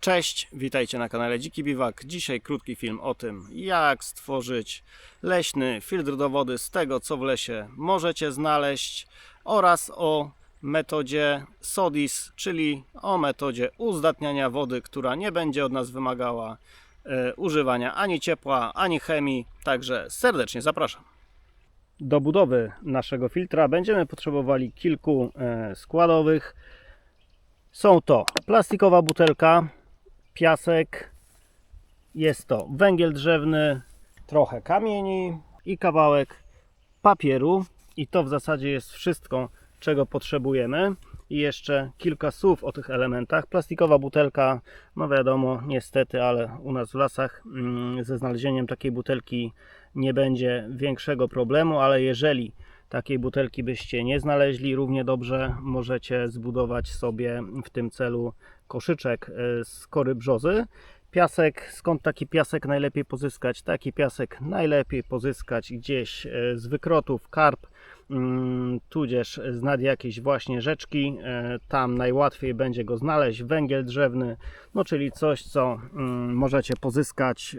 Cześć, witajcie na kanale Dziki Biwak. Dzisiaj krótki film o tym, jak stworzyć leśny filtr do wody z tego, co w lesie możecie znaleźć oraz o metodzie SODIS, czyli o metodzie uzdatniania wody, która nie będzie od nas wymagała e, używania ani ciepła, ani chemii. Także serdecznie zapraszam. Do budowy naszego filtra będziemy potrzebowali kilku e, składowych. Są to plastikowa butelka, piasek, jest to węgiel drzewny, trochę kamieni i kawałek papieru. I to w zasadzie jest wszystko, czego potrzebujemy. I jeszcze kilka słów o tych elementach. Plastikowa butelka, no wiadomo, niestety, ale u nas w lasach mm, ze znalezieniem takiej butelki nie będzie większego problemu, ale jeżeli takiej butelki byście nie znaleźli, równie dobrze możecie zbudować sobie w tym celu koszyczek e, z kory brzozy. Piasek, skąd taki piasek najlepiej pozyskać? Taki piasek najlepiej pozyskać gdzieś e, z wykrotów, karp, tudzież z jakiejś właśnie rzeczki. E, Tam najłatwiej będzie go znaleźć. Węgiel drzewny, no czyli coś, co mm, możecie pozyskać e,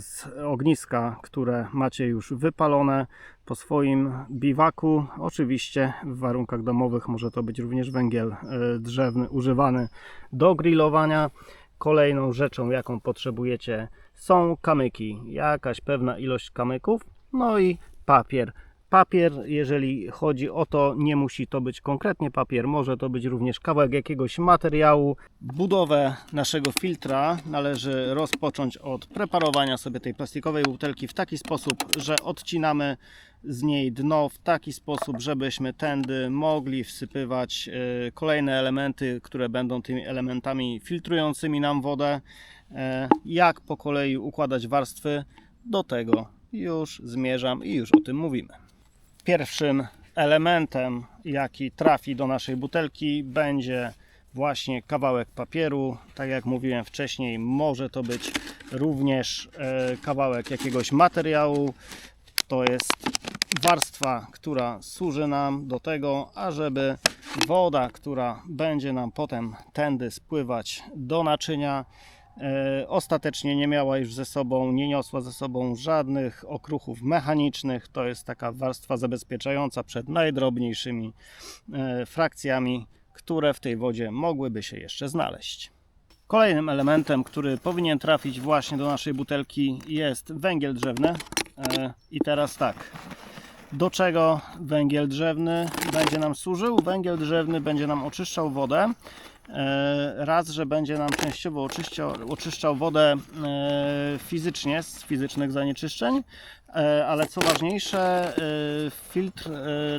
z ogniska, które macie już wypalone po swoim biwaku. Oczywiście w warunkach domowych może to być również węgiel e, drzewny używany do grillowania. Kolejną rzeczą, jaką potrzebujecie, są kamyki, jakaś pewna ilość kamyków, no i papier. Papier, jeżeli chodzi o to, nie musi to być konkretnie papier, może to być również kawałek jakiegoś materiału. Budowę naszego filtra należy rozpocząć od preparowania sobie tej plastikowej butelki w taki sposób, że odcinamy z niej dno w taki sposób, żebyśmy tędy mogli wsypywać e, kolejne elementy, które będą tymi elementami filtrującymi nam wodę. E, Jak po kolei układać warstwy, do tego już zmierzam i już o tym mówimy. Pierwszym elementem, jaki trafi do naszej butelki, będzie właśnie kawałek papieru. Tak jak mówiłem wcześniej, może to być również e, kawałek jakiegoś materiału. To jest warstwa, która służy nam do tego, ażeby woda, która będzie nam potem tędy spływać do naczynia, ostatecznie nie miała już ze sobą, nie niosła ze sobą żadnych okruchów mechanicznych. To jest taka warstwa zabezpieczająca przed najdrobniejszymi e, frakcjami, które w tej wodzie mogłyby się jeszcze znaleźć. Kolejnym elementem, który powinien trafić właśnie do naszej butelki jest węgiel drzewny. E, I teraz tak, do czego węgiel drzewny będzie nam służył? Węgiel drzewny będzie nam oczyszczał wodę. E, Raz, że będzie nam częściowo oczyszczał, wodę e, fizycznie z fizycznych zanieczyszczeń, e, ale co ważniejsze, filtr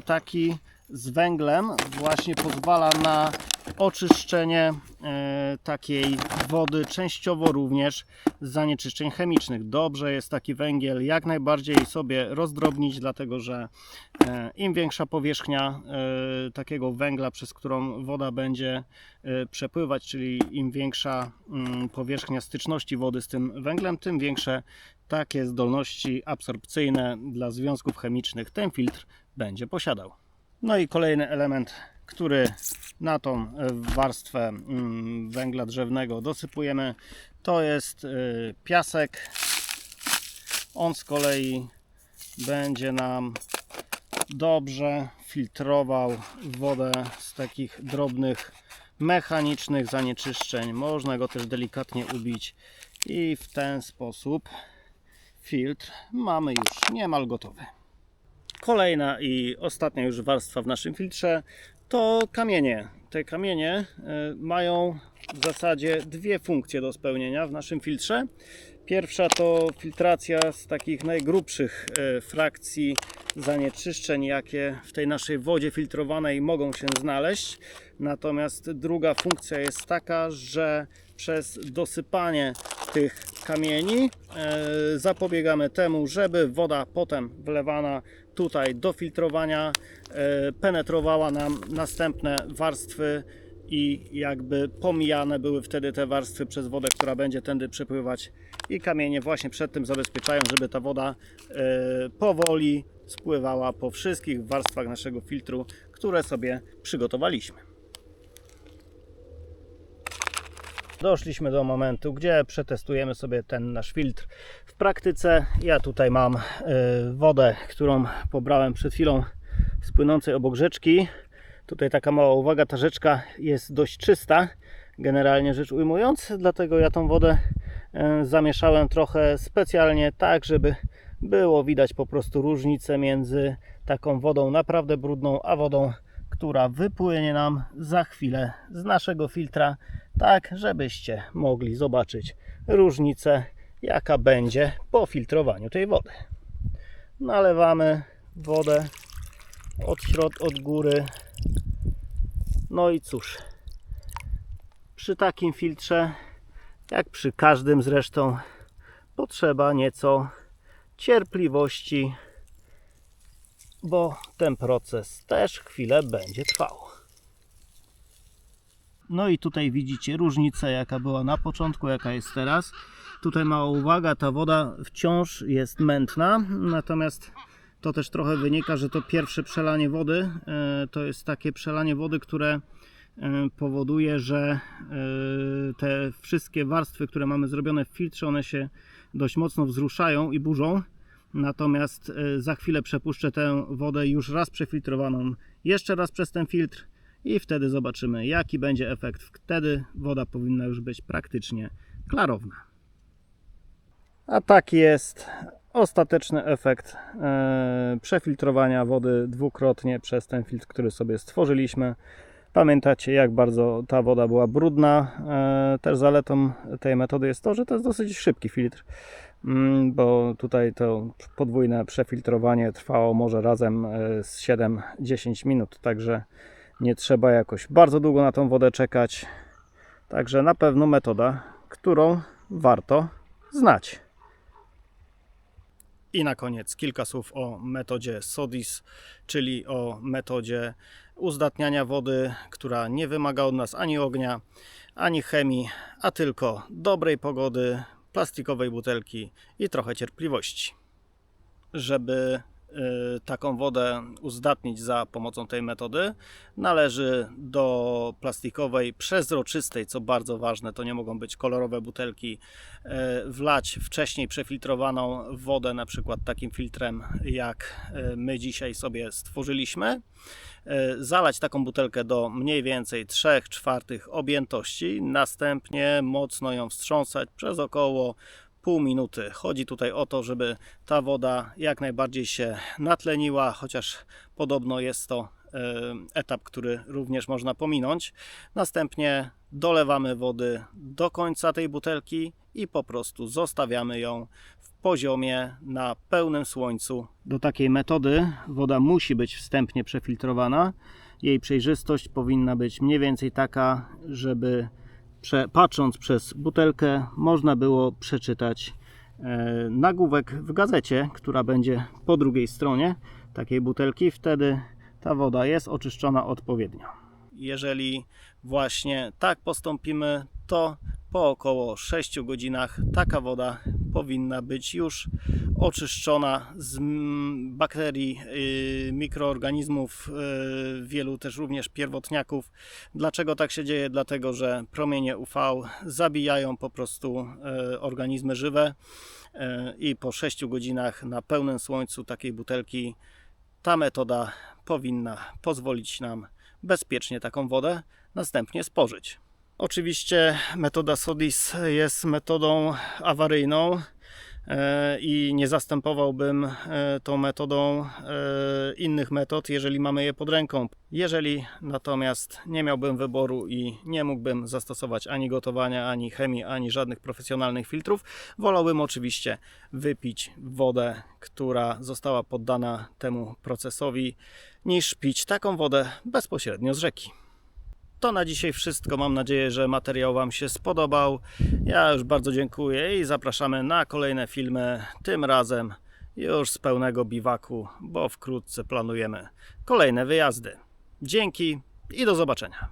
taki z węglem właśnie pozwala na oczyszczenie e, takiej wody, częściowo również z zanieczyszczeń chemicznych. Dobrze jest taki węgiel jak najbardziej sobie rozdrobnić, dlatego że e, im większa powierzchnia e, takiego węgla, przez którą woda będzie przepływać, czyli im większa mm, powierzchnia styczności wody z tym węglem, tym większe takie zdolności absorpcyjne dla związków chemicznych ten filtr będzie posiadał. No i kolejny element, który na tą e, warstwę mm, węgla drzewnego dosypujemy, to jest e, piasek. On z kolei będzie nam dobrze filtrował wodę z takich drobnych mechanicznych zanieczyszczeń. Można go też delikatnie ubić i w ten sposób filtr mamy już niemal gotowy. Kolejna i ostatnia już warstwa w naszym filtrze to kamienie. Te kamienie e, mają w zasadzie dwie funkcje do spełnienia w naszym filtrze. Pierwsza to filtracja z takich najgrubszych e, frakcji zanieczyszczeń, jakie w tej naszej wodzie filtrowanej mogą się znaleźć. Natomiast druga funkcja jest taka, że przez dosypanie tych kamieni e, zapobiegamy temu, żeby woda potem wlewana tutaj do filtrowania e, penetrowała nam następne warstwy i jakby pomijane były wtedy te warstwy przez wodę, która będzie tędy przepływać i kamienie właśnie przed tym zabezpieczają, żeby ta woda e, powoli spływała po wszystkich warstwach naszego filtru, które sobie przygotowaliśmy. Doszliśmy do momentu, gdzie przetestujemy sobie ten nasz filtr w praktyce. Ja tutaj mam y, wodę, którą pobrałem przed chwilą z płynącej obok rzeczki. Tutaj taka mała uwaga, ta rzeczka jest dość czysta, generalnie rzecz ujmując, dlatego ja tą wodę y, zamieszałem trochę specjalnie tak, żeby było widać po prostu różnicę między taką wodą naprawdę brudną, a wodą, która wypłynie nam za chwilę z naszego filtra, tak żebyście mogli zobaczyć różnicę, jaka będzie po filtrowaniu tej wody. Nalewamy wodę od środ, od góry. No i cóż, przy takim filtrze, jak przy każdym zresztą, potrzeba nieco cierpliwości, bo ten proces też chwilę będzie trwał. No i tutaj widzicie różnicę, jaka była na początku, jaka jest teraz. Tutaj mała uwaga, ta woda wciąż jest mętna, natomiast to też trochę wynika, że to pierwsze przelanie wody e, to jest takie przelanie wody, które e, powoduje, że e, te wszystkie warstwy, które mamy zrobione w filtrze, one się dość mocno wzruszają i burzą. Natomiast za chwilę przepuszczę tę wodę już raz przefiltrowaną, jeszcze raz przez ten filtr i wtedy zobaczymy, jaki będzie efekt. Wtedy woda powinna już być praktycznie klarowna. A taki jest ostateczny efekt e, przefiltrowania wody dwukrotnie przez ten filtr, który sobie stworzyliśmy. Pamiętacie, jak bardzo ta woda była brudna. E, też zaletą tej metody jest to, że to jest dosyć szybki filtr, bo tutaj to podwójne przefiltrowanie trwało może razem e, z 7-10 minut, także nie trzeba jakoś bardzo długo na tą wodę czekać. Także na pewno metoda, którą warto znać. I na koniec kilka słów o metodzie SODIS, czyli o metodzie uzdatniania wody, która nie wymaga od nas ani ognia, ani chemii, a tylko dobrej pogody, plastikowej butelki i trochę cierpliwości. Żeby taką wodę uzdatnić za pomocą tej metody, należy do plastikowej, przezroczystej, co bardzo ważne, to nie mogą być kolorowe butelki, y, wlać wcześniej przefiltrowaną wodę, na przykład takim filtrem, jak y, my dzisiaj sobie stworzyliśmy. Zalać taką butelkę do mniej więcej 3 czwartych objętości, następnie mocno ją wstrząsać przez około pół minuty. Chodzi tutaj o to, żeby ta woda jak najbardziej się natleniła, chociaż podobno jest to e, etap, który również można pominąć. Następnie dolewamy wody do końca tej butelki i po prostu zostawiamy ją w poziomie na pełnym słońcu. Do takiej metody woda musi być wstępnie przefiltrowana. Jej przejrzystość powinna być mniej więcej taka, żeby patrząc przez butelkę, można było przeczytać e, nagłówek w gazecie, która będzie po drugiej stronie takiej butelki. Wtedy ta woda jest oczyszczona odpowiednio. Jeżeli właśnie tak postąpimy, to po około 6 godzinach taka woda powinna być już oczyszczona z bakterii, y, mikroorganizmów, y, wielu też również pierwotniaków. Dlaczego tak się dzieje? Dlatego, że promienie UV zabijają po prostu y, organizmy żywe i po 6 godzinach na pełnym słońcu takiej butelki ta metoda powinna pozwolić nam bezpiecznie taką wodę następnie spożyć. Oczywiście metoda SODIS jest metodą awaryjną e, i nie zastępowałbym e, tą metodą e, innych metod, jeżeli mamy je pod ręką. Jeżeli natomiast nie miałbym wyboru i nie mógłbym zastosować ani gotowania, ani chemii, ani żadnych profesjonalnych filtrów, wolałbym oczywiście wypić wodę, która została poddana temu procesowi, niż pić taką wodę bezpośrednio z rzeki. To na dzisiaj wszystko. Mam nadzieję, że materiał Wam się spodobał. Ja już bardzo dziękuję i zapraszamy na kolejne filmy. Tym razem już z pełnego biwaku, bo wkrótce planujemy kolejne wyjazdy. Dzięki i do zobaczenia.